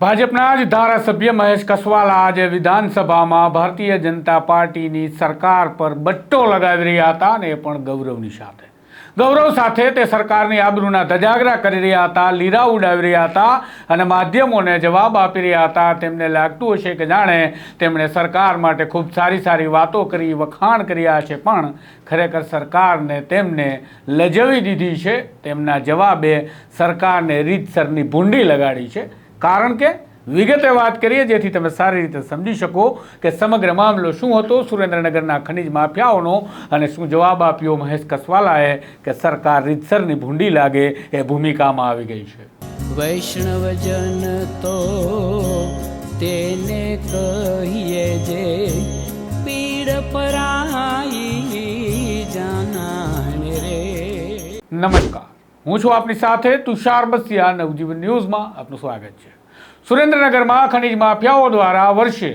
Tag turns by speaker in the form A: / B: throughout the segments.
A: ભાજપના જ ધારાસભ્ય મહેશ કસવાલા આજે વિધાનસભામાં ભારતીય જનતા પાર્ટીની સરકાર પર બટ્ટો લગાવી રહ્યા હતા અને એ પણ ગૌરવની સાથે. ગૌરવ સાથે તે સરકારની આબરૂના ધજાગરા કરી રહ્યા હતા, લીરા ઉડાવી રહ્યા હતા અને માધ્યમોને જવાબ આપી રહ્યા હતા. તેમને લાગતું હશે કે જાણે તેમણે સરકાર માટે ખૂબ સારી સારી વાતો કરી, વખાણ કર્યા છે, પણ ખરેખર સરકારને તેમને લજવી દીધી છે. તેમના જવાબે સરકારને રીતસરની ભૂંડી લગાડી છે. કારણ કે વિગતે વાત કરીએ જેથી તમે સારી રીતે સમજી શકો કે સમગ્ર મામલો શું હતો સુરેન્દ્રનગરના ખનિજ માફિયાઓનો અને શું જવાબ આપ્યો મહેશ કસવાલાએ કે સરકાર રીતસરની ભૂંડી લાગે એ ભૂમિકામાં આવી ગઈ છે.
B: વૈષ્ણવજન તો તેને કહીએ જે પીડ પરાઈ જાના રે.
A: નમસ્કાર. હું છું આપની સાથે તુષાર બસિયા, નવજીવન ન્યૂઝમાં આપનું સ્વાગત છે. સુરેન્દ્રનગરમાં ખનિજ માફિયાઓ દ્વારા વર્ષે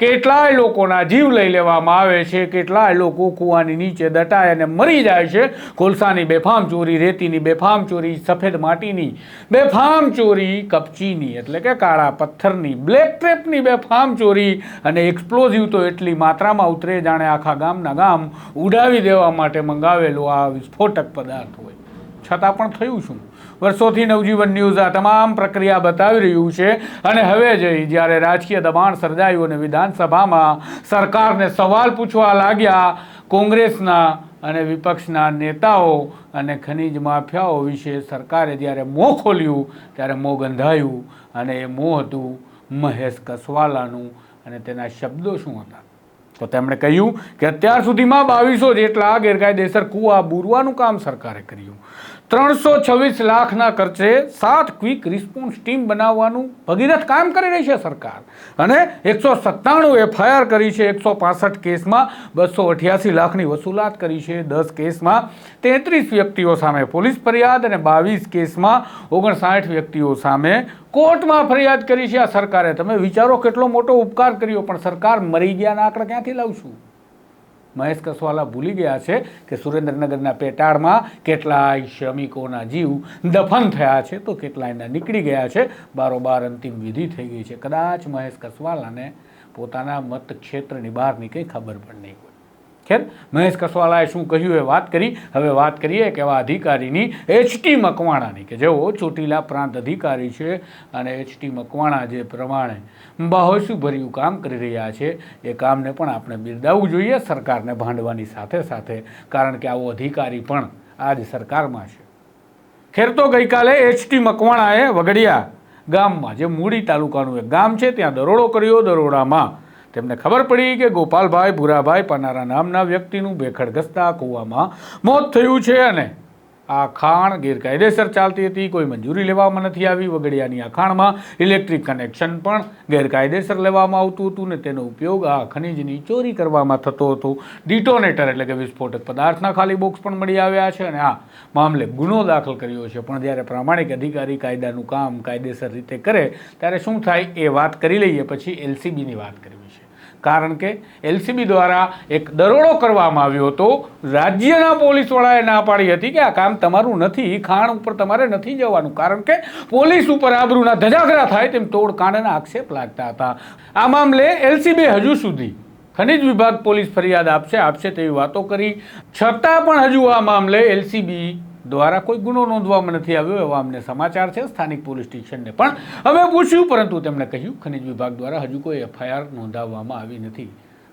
A: કેટલાય લોકોના જીવ લઈ લેવામાં આવે છે, કેટલાય લોકો કૂવાની નીચે દટાય અને મરી જાય છે. કોલસાની બેફામ ચોરી, રેતીની બેફામ ચોરી, સફેદ માટીની બેફામ ચોરી, કપચીની એટલે કે કાળા પથ્થરની, બ્લેક ટ્રેપની બેફામ ચોરી અને એક્સપ્લોઝિવ તો એટલી માત્રામાં ઉતરે જાણે આખા ગામના ગામ ઉડાવી દેવા માટે મંગાવેલો આ વિસ્ફોટક પદાર્થ હોય. છતાં પણ થયું શું? વર્ષોથી નવજીવન ન્યૂઝ આ તમામ પ્રક્રિયા બતાવી રહ્યું છે અને હવે જઈ જ્યારે રાજકીય દબાણ સર્જાયું અને વિધાનસભામાં સરકારને સવાલ પૂછવા લાગ્યા, કોંગ્રેસના અને વિપક્ષના નેતાઓ અને ખનીજ માફિયાઓ વિશે સરકારે જ્યારે મોં ખોલ્યું, ત્યારે મોં ગંધાયું અને એ મોં હતું મહેશ કસવાલાનું અને તેના શબ્દો શું હતા? તો તેમણે કહ્યું કે અત્યાર સુધીમાં બાવીસો જેટલા ગેરકાયદેસર કૂવા બૂરવાનું કામ સરકારે કર્યું. ત્રણસો છવ્વીસ લાખના ખર્ચે સાત ક્વિક રિસ્પોન્સ ટીમ બનાવવાનું ભગીરથ કામ કરી રહી છે સરકાર. અને એકસો સત્તાણું એફઆઈઆર કરી છે, એકસો પાસઠ કેસમાં બસો અઠ્યાસી લાખની વસૂલાત કરી છે, દસ કેસમાં તેત્રીસ વ્યક્તિઓ સામે પોલીસ ફરિયાદ અને બાવીસ કેસમાં ઓગણસાઠ વ્યક્તિઓ સામે કોર્ટમાં ફરિયાદ કરી છે. આ સરકારે, તમે વિચારો કેટલો મોટો ઉપકાર કર્યો, પણ સરકાર મરી ગયાના આંકડા ક્યાંથી લાવશું? મહેશ કસવાલા ભૂલી ગયા છે કે સુરેન્દ્રનગરના પેટાળમાં કેટલાય શ્રમિકોના જીવ દફન થયા છે તો કેટલાયના નીકળી ગયા છે. બારોબાર અંતિમ વિધિ થઈ ગઈ છે. કદાચ મહેશ કસવાલાને પોતાના મત ક્ષેત્રની બહારની કંઈ ખબર પણ નહીં હોય. ખેર, મહેશ કસવાલાએ શું કહ્યું એ વાત કરી? હવે વાત કરીએ એક એવા અધિકારીની એચટી મકવાણાની, કે જેઓ ચોટીલા પ્રાંત અધિકારી છે અને એચટી મકવાણા જે પ્રમાણે બાહોશીભર્યું કામ કરી રહ્યા છે, એ કામને પણ આપણે બિરદાવવું જોઈએ સરકારને ભાંડવાની સાથે સાથે, કારણ કે આવો અધિકારી પણ આજ સરકારમાં છે. ખેર, તો ગઈકાલે એચટી મકવાણાએ વગડિયા ગામમાં, જે મૂડી તાલુકાનું એક ગામ છે, ત્યાં દરોડો કર્યો. દરોડામાં તેમને ખબર પડી કે ગોપાલભાઈ ભૂરાભાઈ પનારા નામના વ્યક્તિનું ભેખડ ઘસતા કૂવામાં મોત થયું છે અને આ ખાણ ગેરકાયદેસર ચાલતી હતી. કોઈ મંજૂરી લેવામાં નથી આવી. વગડિયાની આ ખાણમાં ઇલેક્ટ્રિક કનેક્શન પણ ગેરકાયદેસર લેવામાં આવતું હતું ને તેનો ઉપયોગ આ ખનીજની ચોરી કરવામાં થતો હતો. ડિટોનેટર એટલે કે વિસ્ફોટક પદાર્થના ખાલી બોક્સ પણ મળી આવ્યા છે અને આ મામલે ગુનો દાખલ કર્યો છે. પણ જ્યારે પ્રામાણિક અધિકારી કાયદાનું કામ કાયદેસર રીતે કરે, ત્યારે શું થાય એ વાત કરી લઈએ. પછી એલસીબીની વાત કરવી છે. કારણ કે એલસીબી દ્વારા એક દરોડો કરવામાં આવ્યો હતો. રાજ્યના પોલીસવાળાએ ના પાડી હતી કે આ કામ તમારું નથી ખાણ ઉપર તમારે નથી જવાનું. કારણ કે પોલીસ ઉપર આબરૂના ધજાગરા થાય તેમ તોડકાંડના આક્ષેપ લાગતા હતા. આ મામલે એલસીબી હજુ સુધી ખનિજ વિભાગ પોલીસ ફરિયાદ આપશે આપશે તેવી વાતો કરી. છતાં પણ હજુ આ મામલે એલસીબી દ્વારા કોઈ ગુનો નોંધવામાં નથી આવ્યો એવા અમને સમાચાર છે સ્થાનિક પોલીસ સ્ટેશનને પણ હવે પૂછ્યું, પરંતુ તેમણે કહ્યું, ખનિજ વિભાગ દ્વારા હજુ કોઈ એફઆઈઆર નોંધાવવામાં આવી નથી.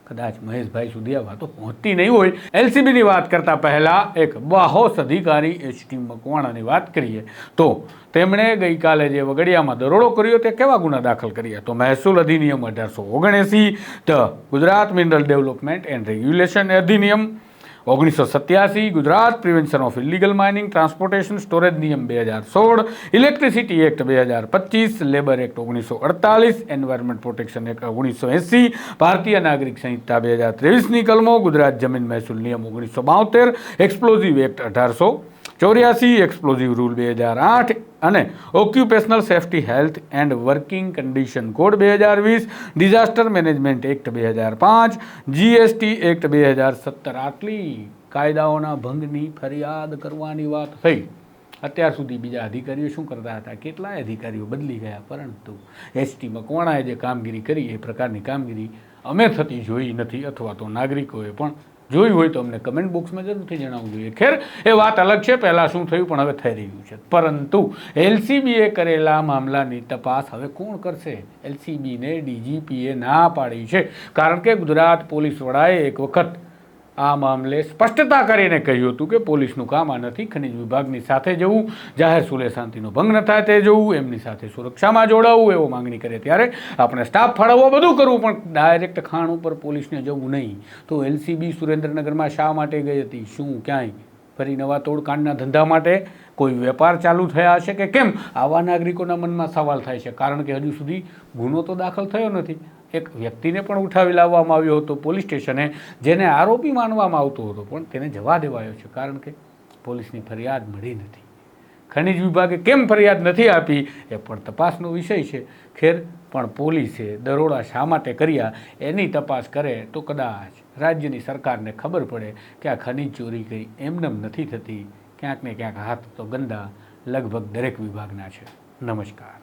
A: કદાચ મહેશભાઈ સુધી આ વાતો પહોંચતી નહીં હોય. એલસીબીની વાત કરતાં પહેલાં એક બાહોશ અધિકારી એચટી મકવાણાની વાત કરીએ. તો તેમણે ગઈકાલે જે વગડિયામાં દરોડો કર્યો તે કેવા ગુના દાખલ કર્યા? તો મહેસૂલ અધિનિયમ અઢારસો ઓગણએંસી, the Gujarat mineral development and regulation અધિનિયમ ઓગણીસો સત્યાસી Gujarat prevention of illegal mining transportation storage નિયમ બે હજાર સોળ, ઇલેક્ટ્રિસિટી એક્ટ બે હજાર પચીસ, લેબર એક્ટ ઓગણીસો અડતાલીસ, એન્વાયરમેન્ટ પ્રોટેક્શન એક્ટ ઓગણીસો એંસી, ભારતીય નાગરિક સંહિતા બે હજાર ત્રેવીસની કલમો, ગુજરાત જમીન મહેસૂલ નિયમ ઓગણીસો બાવતેર એક્સપ્લોઝિવ એક્ટ અઢારસો ચોર્યાસી એક્સપ્લોઝિવ રૂલ બે હજાર આઠ અને occupational safety health and working condition code બે હજાર વીસ ડિઝાસ્ટર મેનેજમેન્ટ એક્ટ બે હજાર પાંચ જીએસટી એક્ટ બે હજાર સત્તર. આટલી કાયદાઓના ભંગની ફરિયાદ કરવાની વાત થઈ. અત્યાર સુધી બીજા અધિકારીઓ શું કરતા હતા? કેટલાય અધિકારીઓ બદલી ગયા, પરંતુ એસટીમાં કોણાએ જે કામગીરી કરી, એ પ્રકારની કામગીરી અમે થતી જોઈ નથી અથવા તો નાગરિકોએ પણ જોઈ હોય તો અમને કમેન્ટ બોક્સમાં જરૂરથી જણાવવું જોઈએ. ખેર, એ વાત અલગ છે, પહેલાં શું થયું, પણ હવે થઈ રહ્યું છે. પરંતુ એલસીબીએ કરેલા મામલાની તપાસ હવે કોણ કરશે? એલસીબીને ડીજીપીએ ના પાડી છે. કારણ કે ગુજરાત પોલીસ વડાએ એક વખત આ મામલે સ્પષ્ટતા કરીને કહ્યું હતું કે પોલીસનું કામ આ નથી, ખનિજ વિભાગની સાથે જવું, જાહેર સુલે શાંતિનો ભંગ ન થાય તે જોવું, એમની સાથે સુરક્ષામાં જોડાવવું એવો માંગણી કરે ત્યારે આપણે સ્ટાફ ફાળવવો બધું કરવું, પણ ડાયરેક્ટ ખાણ ઉપર પોલીસને જવું નહીં. તો એલસીબી સુરેન્દ્રનગરમાં શા માટે ગઈ હતી? શું, ક્યાંય? ફરી નવા તોડકાંડના ધંધા માટે કોઈ વેપાર ચાલુ થયા હશે કે કેમ? આવા નાગરિકોના મનમાં સવાલ થાય છે, કારણ કે હજુ સુધી ગુનો તો દાખલ થયો નથી. એક વ્યક્તિને પણ ઉઠાવી લાવવામાં આવ્યો હતો પોલીસ સ્ટેશને, જેને આરોપી માનવામાં આવતો હતો, પણ તેને જવા દેવાયો છે, કારણ કે પોલીસની ફરિયાદ મળી નથી. ખનિજ વિભાગે કેમ ફરિયાદ નથી આપી એ પણ તપાસનો વિષય છે. ખેર પણ પોલીસે દરોડા શા માટે કર્યા, એની તપાસ કરે તો કદાચ રાજ્યની સરકારને ખબર પડે કે આ ખનિજ ચોરી કઈ એમનેમ નથી થતી. ક્યાંક ને ક્યાંક હાથ તો ગંદા લગભગ દરેક વિભાગના છે. નમસ્કાર.